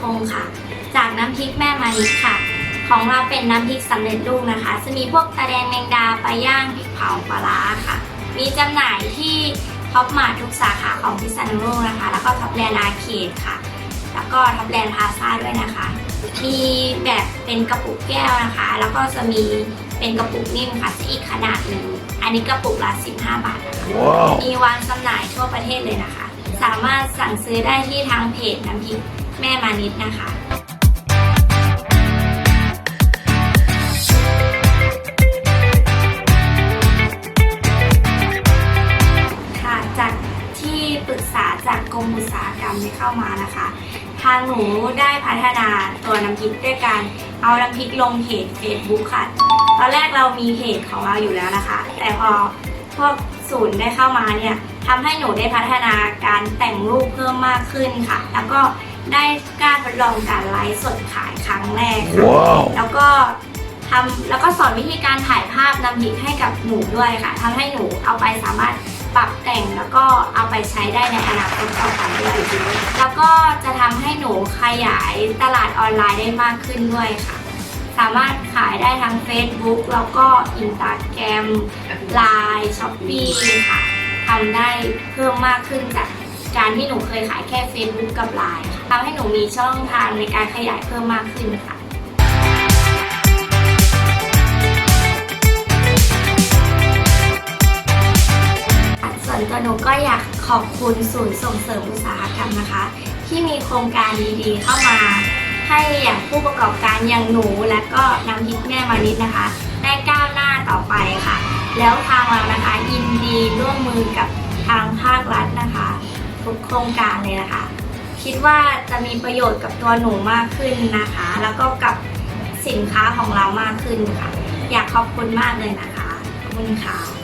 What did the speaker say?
คงค่ะ จากน้ำพริกแม่มานิดค่ะ ของเราเป็นน้ำพริกสำเร็จรูปนะคะ จะมีพวกตะแดงแมงดาปลาย่างพริกเผาปลาร้าค่ะ มีจำหน่ายที่ท็อปมาร์ททุกสาขาของพิษณุโลกนะคะ แล้วก็ท็อปแลนด์อาร์เคดค่ะ แล้วก็ท็อปแลนด์พาซ่าด้วยนะคะ มีแบบเป็นกระปุกแก้วนะคะ แล้วก็จะมีเป็นกระปุกนิ่มค่ะจะอีกขนาดหนึ่ง อันนี้กระปุกละ 15 บาทนะคะ Wow. มีวางจำหน่ายทั่วประเทศเลยนะคะ สามารถสั่งซื้อได้ที่ทางเพจน้ำพริก แม่มานิดนะคะค่ะจากที่ปรึกษาจากกรมอุตสาหกรรมที่เข้ามานะคะ ทางหนูได้พัฒนาตัวน้ำพริกด้วยการเอาน้ำพริกลงเพจ Facebook ค่ะ ตอนแรกเรามีเพจของเราอยู่แล้วนะคะ แต่พอพวกศูนย์ได้เข้ามาเนี่ยทำให้หนูได้พัฒนาการแต่งรูปเพิ่มมากขึ้นค่ะ แล้วก็ ได้กล้าทดลองการไลฟ์สดขายครั้งแรกค่ะ Wow. แล้วก็ทำแล้วก็สอนวิธีการถ่ายภาพนำพริกให้กับหนูด้วยค่ะทำให้หนูเอาไปสามารถปรับแต่งแล้วก็เอาไปใช้ได้ในอนาคตต่อไปด้วยแล้วก็จะทำให้หนูขยายตลาดออนไลน์ได้มากขึ้นด้วยค่ะ สามารถขายได้ทั้ง Facebook แล้วก็ Instagram Line s h o p e e ค่ะทำได้เพิ่มมากขึ้นจาก การที่หนูเคยขายแค่ Facebook กับ Line ทำให้หนูมีช่องทางในการขยายเพิ่มมากขึ้นค่ะส่วนตัวหนูก็อยากขอบคุณศูนย์ส่งเสริมอุตสาหกรรมนะคะ ที่มีโครงการดีๆ เข้ามาให้อย่างผู้ประกอบการอย่างหนูและก็น้ำพริกแม่มานิดนะคะ ได้ก้าวหน้าต่อไปค่ะ แล้วทางเรานะคะยินดีร่วมมือกับทางภาครัฐนะคะ ทุกโครงการเลยนะคะ คิดว่าจะมีประโยชน์กับตัวหนูมากขึ้นนะคะ แล้วก็กับสินค้าของเรามากขึ้นค่ะ อยากขอบคุณมากเลยนะคะขอบคุณค่ะ